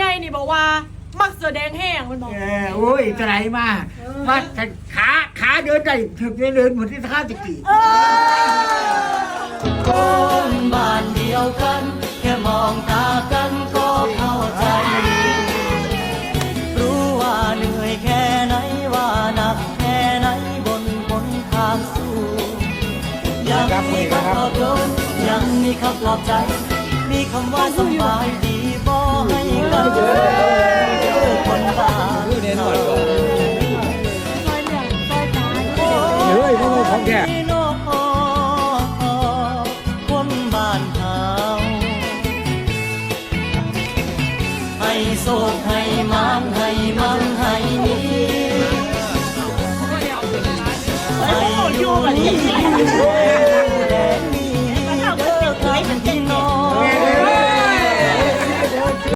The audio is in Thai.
ใหญ่นี่บอกว่า มักเสือแดงแห้งมันบอกเออโอ้ยจะไหนมามาขาขาเดินได้ถึงเดินเหมือนที่ข้าตะกี้คนบ้านเดียวกัน แค่มองตากันก็เข้าใจ รู้ว่าเหนื่อยแค่ไหนว่าหนักแค่ไหนบนบนทางสู้ยังมีคำปลอบโยนยังมีคำปลอบใจ มีคำว่าสบายดี องแท้คนบ้านเฮาให้โศกให้มันให้มันให้มีให้อยู่นี่